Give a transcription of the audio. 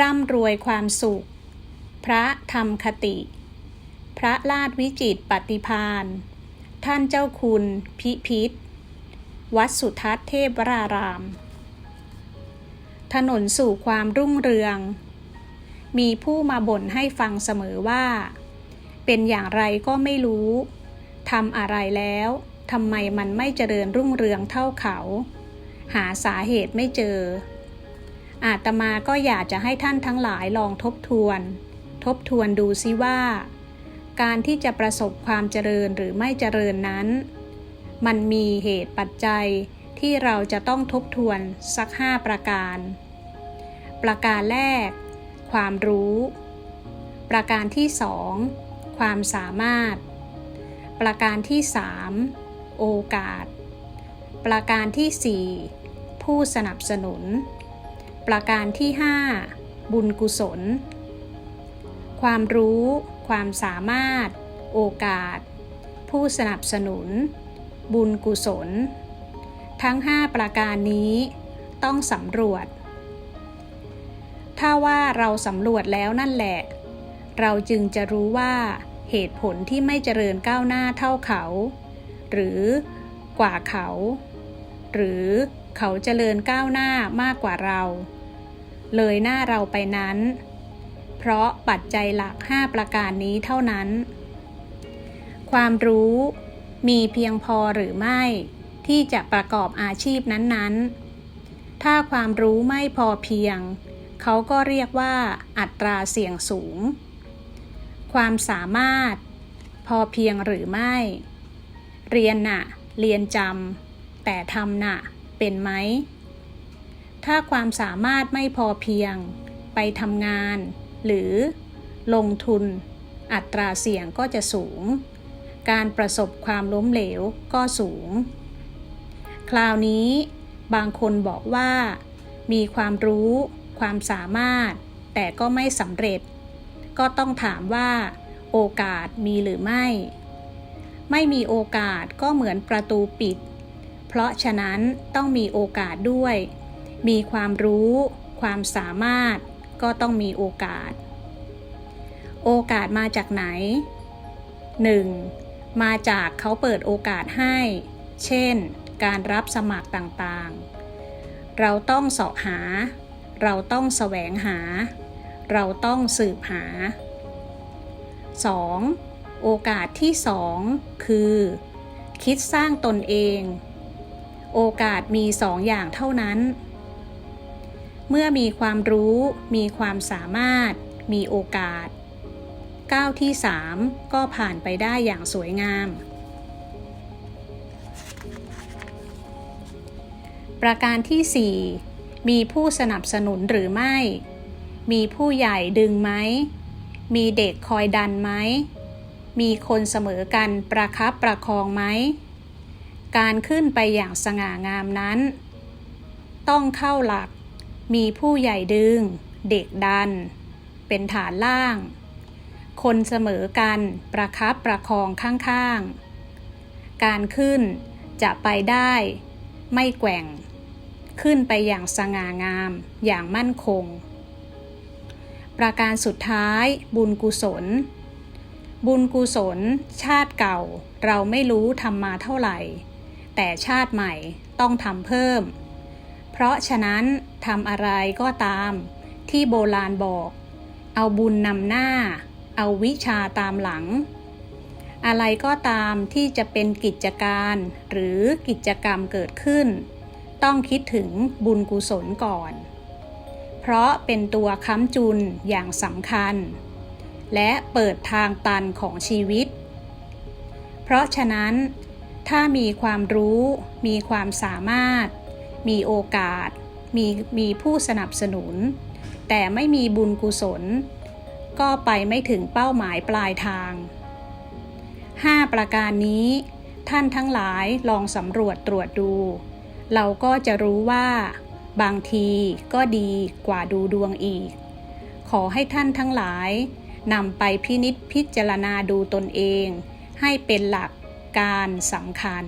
ร่ำรวยความสุข พระธรรมคติ พระลาดวิจิตปฏิพาน ท่านเจ้าคุณพิพิธ วัดสุทัศน์เทพวราราม ถนนสู่ความรุ่งเรือง มีผู้มาบ่นให้ฟังเสมอว่า เป็นอย่างไรก็ไม่รู้ทำอะไรแล้วทำไมมันไม่เจริญรุ่งเรืองเท่าเขา หาสาเหตุไม่เจอ อาตมาก็อยากจะให้ท่านทั้งหลายลองทบทวน ทบทวนดูซิว่า การที่จะประสบความเจริญหรือไม่เจริญนั้น มันมีเหตุปัจจัยที่เราจะต้องทบทวนสักห้าประการ ประการแรก ความรู้ ประการที่สองความสามารถ ประการที่สามโอกาส ประการที่สี่ผู้สนับสนุน ประการที่ห้าบุญกุศล ความรู้ ความสามารถ โอกาส ผู้สนับสนุน บุญกุศล ทั้ง 5 ประการนี้ต้องสำรวจ ถ้าว่าเราสำรวจแล้วนั่นแหละ เราจึงจะรู้ว่าเหตุผลที่ไม่เจริญก้าวหน้าเท่าเขา หรือกว่าเขา หรือเขาเจริญก้าวหน้ามากกว่าเรา เลยหน้าเราไปนั้น เพราะปัจจัยหลัก 5 ประการนี้เท่านั้น ความรู้มีเพียงพอหรือไม่ ที่จะประกอบอาชีพนั้นๆ ถ้าความรู้ไม่พอเพียง เขาก็เรียกว่าอัตราเสี่ยงสูง ความสามารถ พอเพียงหรือไม่ เรียนน่ะ เรียนจำแต่ทำน่ะ เป็นไหม ถ้าความสามารถไม่พอเพียง ไปทำงาน หรือลงทุน อัตราเสี่ยงก็จะสูง การประสบความล้มเหลวก็สูง คราวนี้บางคนบอกว่า มีความรู้ ความสามารถ แต่ก็ไม่สำเร็จ ก็ต้องถามว่า โอกาสมีหรือไม่ ไม่มีโอกาสก็เหมือนประตูปิด เพราะฉะนั้นต้องมีโอกาสด้วย มีความรู้ ความสามารถ ก็ต้องมีโอกาส โอกาสมาจากไหน 1. มาจากเขาเปิดโอกาสให้ เช่น การรับสมัครต่างๆ เราต้องเสาะหา เราต้องแสวงหา เราต้องสืบหา 2. โอกาสที่ 2 คือ คิดสร้างตนเอง โอกาสมีสองอย่างเท่านั้น เมื่อมีความรู้ มีความสามารถ มีโอกาส ก้าวที่ 3 ก็ผ่านไปได้อย่างสวยงาม ประการที่ 4 มีผู้สนับสนุนหรือไม่ มีผู้ใหญ่ดึงไหม มีเด็กคอยดันไหม มีคนเสมอกันประคับประคองไหม การขึ้นไปอย่างสง่างามนั้น ต้องเข้าหลัก มีผู้ใหญ่ดึง เด็กดัน เป็นฐานล่าง คนเสมอกันประคับประคองข้างๆ การขึ้นจะไปได้ไม่แกว่ง ขึ้นไปอย่างสง่างามอย่างมั่นคง ประการสุดท้ายบุญกุศล บุญกุศล ชาติเก่าเราไม่รู้ทำมาเท่าไหร่ แต่ชาติใหม่ต้องทำเพิ่ม เพราะฉะนั้นทำอะไรก็ตาม ที่โบราณบอก เอาบุญนำหน้า เอาวิชาตามหลัง อะไรก็ตามที่จะเป็นกิจการหรือกิจกรรมเกิดขึ้น ต้องคิดถึงบุญกุศลก่อน เพราะเป็นตัวค้ำจุนอย่างสำคัญ และเปิดทางตันของชีวิต เพราะฉะนั้นถ้ามีความรู้ มีความสามารถ มีโอกาส มีมีผู้สนับสนุน แต่ไม่มีบุญกุศล ก็ไปไม่ถึงเป้าหมายปลายทาง 5 ประการนี้ ท่านทั้งหลายลองสำรวจตรวจดู เราก็จะรู้ว่า บางทีก็ดีกว่าดูดวงอีก ขอให้ท่านทั้งหลายนำไปพินิษพิจารณาดูตนเอง ให้เป็นหลักการสำคัญ